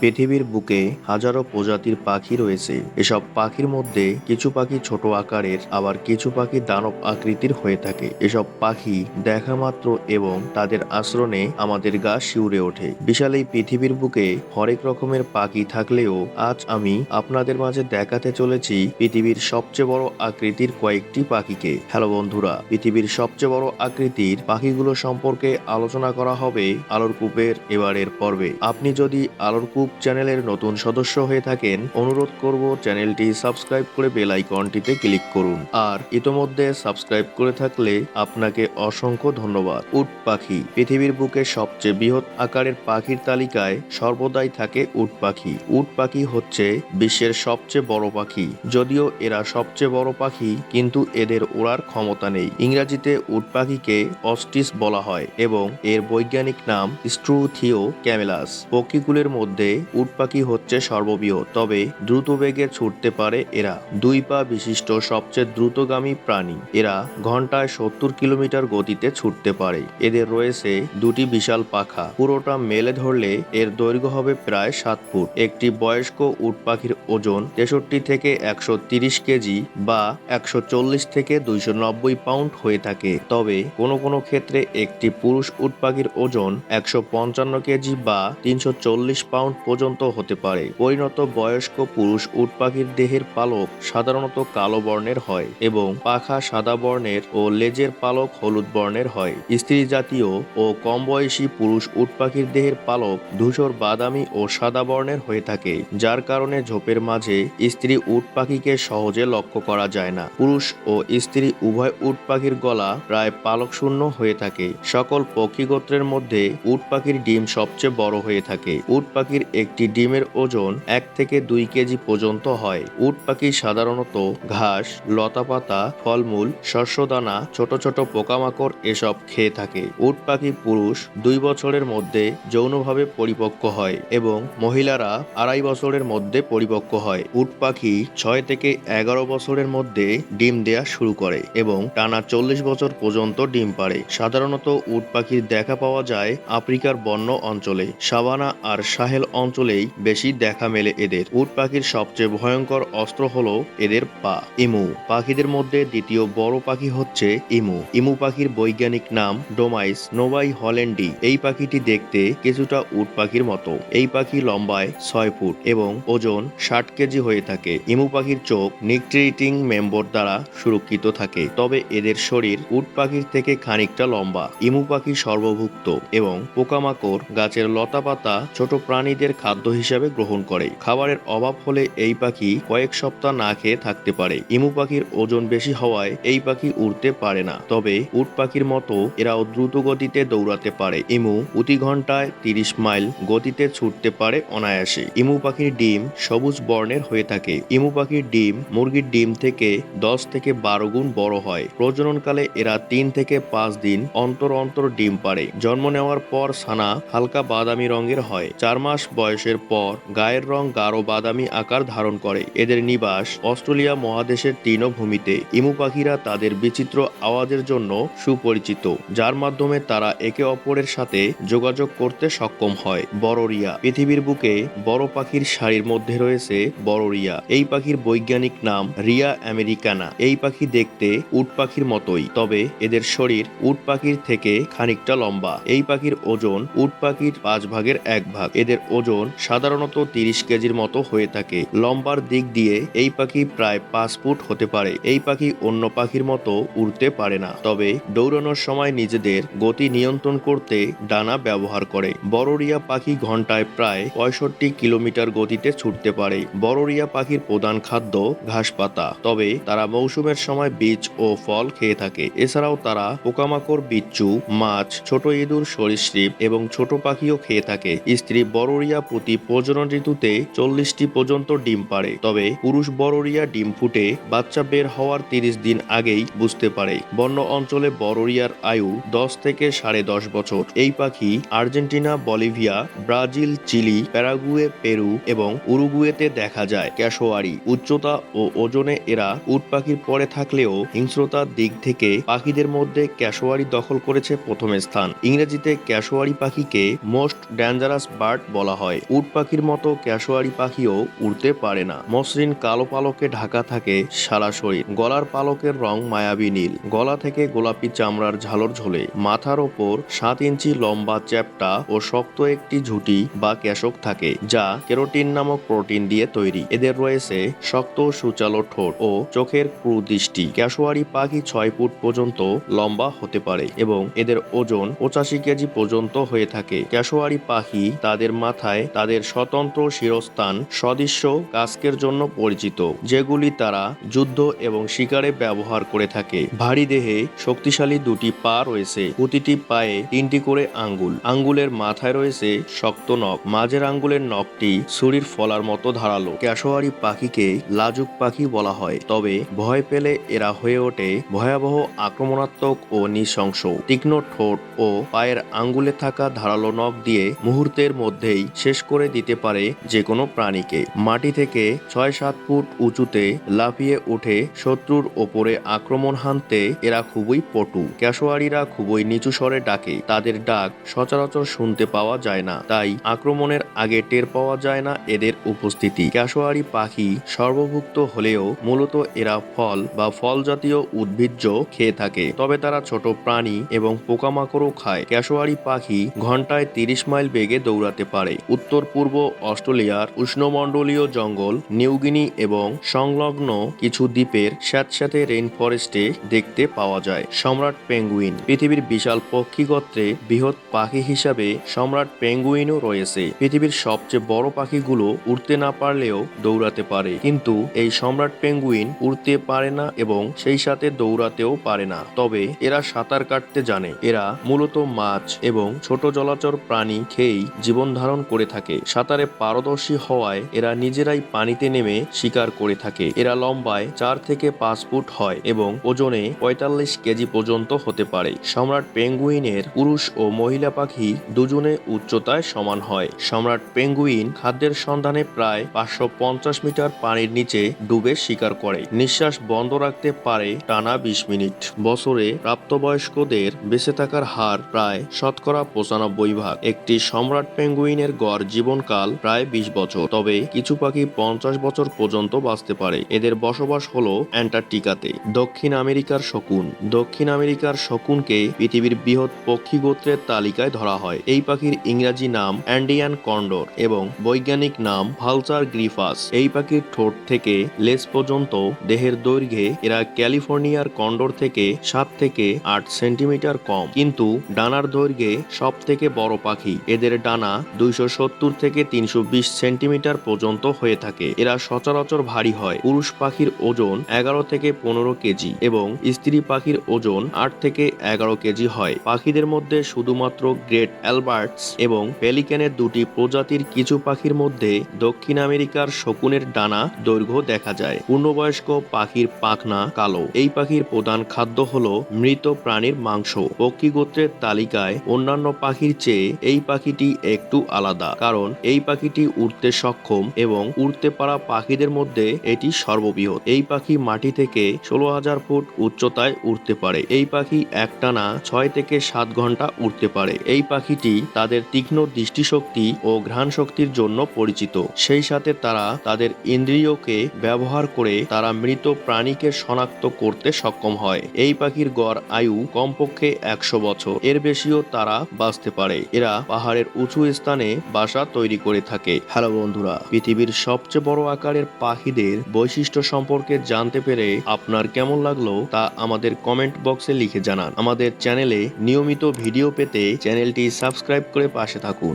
পৃথিবীর বুকে হাজারো প্রজাতির পাখি রয়েছে। এসব পাখির মধ্যে কিছু পাখি ছোট আকারের, আবার কিছু পাখি দানব আকৃতির হয়ে থাকে। এসব পাখি দেখা মাত্র এবং তাদের আশ্রণে আমাদের গা শিউরে ওঠে। বিশাল এই পৃথিবীর বুকে হরেক রকমের পাখি থাকলেও আজ আমি আপনাদের মাঝে দেখাতে চলেছি পৃথিবীর সবচেয়ে বড় আকৃতির কয়েকটি পাখিকে। হ্যালো বন্ধুরা, পৃথিবীর সবচেয়ে বড় আকৃতির পাখিগুলো সম্পর্কে আলোচনা করা হবে আলোর কূপের এবারের পর্বে। আপনি যদি আলোর কূপ চ্যানেলের নতুন সদস্য হয়ে থাকেন, অনুরোধ করব চ্যানেলটি সাবস্ক্রাইব করে বেল আইকনটিতে ক্লিক করুন। আর ইতোমধ্যে সাবস্ক্রাইব করে থাকলে আপনাকে অসংখ্য ধন্যবাদ। উট পাখি পৃথিবীর বুকে সবচেয়ে বৃহৎ আকারের পাখির তালিকায় সর্বদাই থাকে উট পাখি। উট পাখি হচ্ছে বিশ্বের সবচেয়ে বড় পাখি। যদিও এরা সবচেয়ে বড় পাখি, কিন্তু এদের ওড়ার ক্ষমতা নেই। ইংরেজিতে উট পাখিকে অস্টিস বলা হয় এবং এর বৈজ্ঞানিক নাম স্ট্রুথিও ক্যামেলাস। পক্ষীগুলোর মধ্যে উট পাখি হচ্ছে সর্ববৃহৎ, তবে দ্রুত বেগে ছুটতে পারে এরা। দুই পা বিশিষ্ট সবচেয়ে দ্রুতগামী প্রাণী। এরা ঘন্টায় সত্তর কিলোমিটার গতিতে ছুটতে পারে। এদের রয়েছে দুটি বিশাল পাখা। পুরোটা মেলে ধরলে এর দৈর্ঘ্য হবে প্রায় সাত ফুট। একটি বয়স্ক উট পাখির ওজন তেষট্টি থেকে একশো তিরিশ কেজি বা একশো চল্লিশ থেকে দুইশো নব্বই পাউন্ড হয়ে থাকে। তবে কোনো কোনো ক্ষেত্রে একটি পুরুষ উট পাখির ওজন একশো পঞ্চান্ন কেজি বা তিনশো চল্লিশ পাউন্ড পর্যন্ত হতে পারে। পরিণত বয়স্ক পুরুষ উট পাখির দেহের পালক সাধারণত কালো বর্ণের হয় এবং পাখা সাদা বর্ণের ও লেজের পালক হলুদ বর্ণের হয়। স্ত্রী জাতীয় ও কম বয়সী পুরুষ উট পাখির দেহের পালক ধূসর বাদামি ও সাদা বর্ণের হয়ে থাকে, যার কারণে ঝোপের মাঝে স্ত্রী উট পাখিকে সহজে লক্ষ্য করা যায় না। পুরুষ ও স্ত্রী উভয় উট পাখির গলা প্রায় পালক শূন্য হয়ে থাকে। সকল পক্ষী গোত্রের মধ্যে উট পাখির ডিম সবচেয়ে বড় হয়ে থাকে। উট পাখির একটি ডিমের ওজন এক থেকে দুই কেজি পর্যন্ত হয়। উট পাখি সাধারণত ঘাস, লতাপাতা, ফলমূল, শস্যদানা, ছোট ছোট পোকামাকড় এসব খেয়ে থাকে। উট পাখি পুরুষ দুই বছরের মধ্যে যৌনভাবে পরিপক্ক হয় এবং মহিলারা আড়াই বছরের মধ্যে পরিপক্ক হয়। উট পাখি ছয় থেকে এগারো বছরের মধ্যে ডিম দেয়া শুরু করে এবং টানা চল্লিশ বছর পর্যন্ত ডিম পাড়ে। সাধারণত উট পাখির দেখা পাওয়া যায় আফ্রিকার বন্য অঞ্চলে, সাভানা আর সাহেল অঞ্চলেই বেশি দেখা মেলে এদের। উট পাখির সবচেয়ে ভয়ঙ্কর অস্ত্র হলো এদের পা। ইমু পাখিদের মধ্যে দ্বিতীয় বড় পাখি হচ্ছে ইমু। ইমু পাখির বৈজ্ঞানিক নাম ডোমাইস নোবাই হল্যান্ডি। এই পাখিটি দেখতে কিছুটা উট পাখির মতো। এই পাখি লম্বায় ছয় ফুট এবং ওজন ষাট কেজি হয়ে থাকে। ইমু পাখির চোখ নিকট্রিটিং মেম্বর দ্বারা সুরক্ষিত থাকে, তবে এদের শরীর উট পাখির থেকে খানিকটা লম্বা। ইমু পাখি সর্বভুক্ত এবং পোকামাকড়, গাছের লতাপাতা, ছোট প্রাণীদের খাদ্য হিসাবে গ্রহণ করে। খাবারের অভাব হলে এই পাখি কয়েক সপ্তাহ না খেয়ে থাকতে পারে। ইমু পাখির ওজন বেশি হওয়ায় এই পাখি উড়তে পারে না। তবে উট পাখির মতো এরাও দ্রুত গতিতে দৌড়াতে পারে। ইমু প্রতি ঘন্টায় তিরিশ মাইল গতিতে ছুটতে পারে অনায়াসে। ইমু পাখির ডিম সবুজ বর্ণের হয়ে থাকে। ইমু পাখির ডিম মুরগির ডিম থেকে দশ থেকে বারো গুণ বড় হয়। প্রজননকালে এরা তিন থেকে পাঁচ দিন অন্তর অন্তর ডিম পারে জন্ম নেওয়ার পর ছানা হালকা বাদামি রঙের হয়। চার মাস বয়সের পর গায়ের রং গাঢ় বাদামি আকার ধারণ করে। এদের নিবাস অস্ট্রেলিয়া মহাদেশের তৃণভূমিতে। ইমু পাখিরা তাদের বিচিত্র আওয়াজের জন্য সুপরিচিত, যার মাধ্যমে তারা একে অপরের সাথে যোগাযোগ করতে সক্ষম হয়। বড়রিয়া পৃথিবীর বুকে বড় পাখির সারির মধ্যে রয়েছে বড়রিয়া এই পাখির বৈজ্ঞানিক নাম রিয়া আমেরিকানা। এই পাখি দেখতে উট পাখির মতোই, তবে এদের শরীর উট পাখির থেকে খানিকটা লম্বা। এই পাখির ওজন উট পাখির পাঁচ ভাগের এক ভাগ। এদের ওজন সাধারণত তিরিশ কেজির মতো হয়ে থাকে। লম্বার দিক দিয়ে এই পাখি প্রায় পাঁচ ফুট হতে পারে। এই পাখি অন্য পাখির মতো উড়তে পারে না। তবে দৌড়ানোর সময় নিজেদের গতি নিয়ন্ত্রণ করতে ডানা ব্যবহার করে। বড়রিয়া পাখি ঘন্টায় প্রায় পঁয়ষট্টি কিলোমিটার গতিতে ছুটতে পারে। বড়রিয়া পাখির প্রধান খাদ্য ঘাস পাতা তবে তারা মৌসুমের সময় বীজ ও ফল খেয়ে থাকে। এছাড়াও তারা পোকামাকড়, বিচ্ছু, মাছ, ছোট ইঁদুর, সরীসৃপ এবং ছোট পাখিও খেয়ে থাকে। স্ত্রী বড়রিয়া প্রতি প্রজনন ঋতুতে চল্লিশটি পর্যন্ত ডিম পারে তবে পুরুষ বড়রিয়া ডিম ফুটে, বাচ্চা বের হওয়ার তিরিশ দিন আগেই বুঝতে পারে। বন্য অঞ্চলে বড়রিয়ার আয়ু দশ থেকে সাড়ে দশ বছর। এই পাখি Argentina, Bolivia, Brazil, Chile, Paraguay, Peru এবং উরুগুয়েতে দেখা যায়। ক্যাশোয়ারি উচ্চতা ও ওজনে এরা উট পাখির পরে থাকলেও হিংস্রতার দিক থেকে পাখিদের মধ্যে ক্যাশোয়ারি দখল করেছে প্রথম স্থান। ইংরেজিতে ক্যাশোয়ারি পাখিকে মোস্ট ডেঞ্জারাস বার্ড বলা হয়। হয়। উট পাখির মতো ক্যাশোয়ারি পাখিও উড়তে পারে না। মসৃণ কালো পালকে ঢাকা থাকে সারা শরীর। গলার পালকের রং মায়াবী নীল। গলা থেকে গোলাপি চামড়ার ঝালর ঝোলে। মাথার ওপর সাত ইঞ্চি লম্বা চ্যাপ্টা ও শক্ত একটি ঝুঁটি বা ক্যাশক থাকে, যা কেরোটিন নামক প্রোটিন দিয়ে তৈরি। এদের রয়েছে শক্ত সুচালো ঠোঁট ও চোখের কুদৃষ্টি। ক্যাশোয়ারি পাখি ছয় ফুট পর্যন্ত লম্বা হতে পারে এবং এদের ওজন পঁচাশি কেজি পর্যন্ত হয়ে থাকে। ক্যাশোয়ারি পাখি তাদের মাথায় তাদের স্বতন্ত্র শিরস্থান, সদৃশ্য কাস্কের জন্য পরিচিত, যেগুলি তারা যুদ্ধ এবং শিকারে ব্যবহার করে থাকে। ভারী দেহে শক্তিশালী দুটি পা রয়েছে, প্রতিটি পায়ে তিনটি করে আঙ্গুল। আঙ্গুলের মাথায় রয়েছে শক্ত নখ। মাঝের আঙ্গুলের নখটি ছুরির ফলার মতো ধারালো। ক্যাশোয়ারি পাখিকে লাজুক পাখি বলা হয়, তবে ভয় পেলে এরা হয়ে ওঠে ভয়াবহ আক্রমণাত্মক ও নৃশংস। তীক্ষ্ণ ঠোঁট ও পায়ের আঙ্গুলে থাকা ধারালো নখ দিয়ে মুহূর্তের মধ্যেই শেষ করে দিতে পারে যে কোনো প্রাণীকে। মাটি থেকে ছয় সাত ফুট উঁচুতে লাফিয়ে উঠে শত্রুর ওপরে আক্রমণ হানতে এরা খুবই পটু। ক্যাশোয়ারিরা খুবই নিচু স্বরে ডাকে, তাদের ডাক সচরাচর শুনতে পাওয়া যায় না, তাই আক্রমণের আগে টের পাওয়া যায় না এদের উপস্থিতি। ক্যাশোয়ারি পাখি সর্বভুক্ত হলেও মূলত এরা ফল বা ফল জাতীয় উদ্ভিজ্জ খেয়ে থাকে, তবে তারা ছোট প্রাণী এবং পোকামাকড়ও খায়। ক্যাশোয়ারি পাখি ঘন্টায় তিরিশ মাইল বেগে দৌড়াতে পারে। উত্তর, পূর্ব অস্ট্রেলিয়ার উষ্ণমণ্ডলীয় জঙ্গল নিউগিনি এবং সংলগ্ন কিছু দ্বীপের স্যাঁতস্যাঁতে রেইন ফরেস্টে দেখতে পাওয়া যায়। সম্রাট পেঙ্গুইন পৃথিবীর বিশাল পক্ষীগত্রে বৃহৎ পাখি হিসাবে সম্রাট পেঙ্গুইনও রয়েছে। পৃথিবীর সবচেয়ে বড় পাখিগুলো উড়তে না পারলেও দৌড়াতে পারে। কিন্তু এই সম্রাট পেঙ্গুইন উড়তে পারে না এবং সেই সাথে দৌড়াতেও পারে না। তবে এরা সাঁতার কাটতে জানে। এরা মূলত মাছ এবং ছোট জলচর প্রাণী খেয়েই জীবন ধারণ করে থাকে। সাঁতারে পারদর্শী হওয়ায় এরা নিজেরাই পানিতে নেমে শিকার করে থাকে। এরা লম্বায় চার থেকে পাঁচ ফুট হয় এবং ওজনে পঁয়তাল্লিশ কেজি পর্যন্ত হতে পারে। সম্রাট পেঙ্গুইনের পুরুষ ও মহিলা পাখি দুজনে উচ্চতায় সমান হয়। সম্রাট পেঙ্গুইন খাদ্যের সন্ধানে প্রায় পাঁচশো পঞ্চাশ মিটার পানির নিচে ডুবে শিকার করে। নিঃশ্বাস বন্ধ রাখতে পারে টানা বিশ মিনিট। বছরে প্রাপ্তবয়স্কদের বেঁচে থাকার হার প্রায় শতকরা পঁচানব্বই ভাগ। একটি সম্রাট পেঙ্গুইনের গড় জীবনকাল প্রায় বিশ বছর। তবে কিছু পাখি পঞ্চাশ বছর পর্যন্ত বাঁচতে পারে। এদের বসবাস হলো অ্যান্টার্কটিকাতে। দক্ষিণ আমেরিকার শকুন। দক্ষিণ আমেরিকার শকুনকে পৃথিবীর বৃহৎ পক্ষী গোত্রের তালিকায় ধরা হয়। এই পাখির ইংরাজি নাম অ্যান্ডিয়ান কন্ডর এবং বৈজ্ঞানিক নাম ভালচার গ্রিফাস। এই পাখির ঠোঁট থেকে লেজ পর্যন্ত দেহের দৈর্ঘ্যে এরা ক্যালিফোর্নিয়ার কন্ডর থেকে সাত থেকে আট সেন্টিমিটার কম। কিন্তু ডানার দৈর্ঘ্যে সব থেকে বড় পাখি। এদের ডানা দুইশো সত্তর থেকে তিনশো বিশ সেন্টিমিটার পর্যন্ত হয়ে থাকে। এরা সচরাচর ভারী হয়। পুরুষ পাখির ওজন এগারো থেকে পনেরো কেজি এবং স্ত্রী পাখির ওজন আট থেকে এগারো কেজি হয়। পাখিদের মধ্যে শুধুমাত্র গ্রেট অ্যালবার্টস এবং পেলিকেনের দুটি প্রজাতির কিছু পাখির মধ্যে দক্ষিণ আমেরিকার শকুনের ডানা দৈর্ঘ্য দেখা যায়। পূর্ণবয়স্ক পাখির পাখনা কালো। এই পাখির প্রধান খাদ্য হল মৃত প্রাণীর মাংস। পক্ষী গোত্রের তালিকায় অন্যান্য পাখির চেয়ে এই পাখিটি একটু আলাদা। কারণ এই পাখিটি উড়তে সক্ষম এবং উড়তে পারা পাখিদের মধ্যে এটি সর্ববৃহৎ। এই পাখি মাটি থেকে ষোলো হাজার ফুট উচ্চতায় উড়তে পারে। এই পাখি একটানা ছয় থেকে সাত ঘণ্টা উড়তে পারে। এই পাখিটি তাদের তীক্ষ্ণ দৃষ্টিশক্তি ও ঘ্রাণ শক্তির জন্য পরিচিত। সেই সাথে তারা তাদের ইন্দ্রিয়কে ব্যবহার করে তারা মৃত প্রাণীকে শনাক্ত করতে সক্ষম হয়। এই পাখির গড় আয়ু কমপক্ষে একশো বছর। এর বেশিও তারা বাঁচতে পারে। এরা পাহাড়ের উঁচু স্থানে বাসা তৈরি করে থাকে। হ্যালো বন্ধুরা, পৃথিবীর সবচেয়ে বড় আকারের পাখিদের বৈশিষ্ট্য সম্পর্কে জানতে পেরে আপনার কেমন লাগল তা আমাদের কমেন্ট বক্সে লিখে জানান। আমাদের চ্যানেলে নিয়মিত ভিডিও পেতে চ্যানেলটি সাবস্ক্রাইব করে পাশে থাকুন।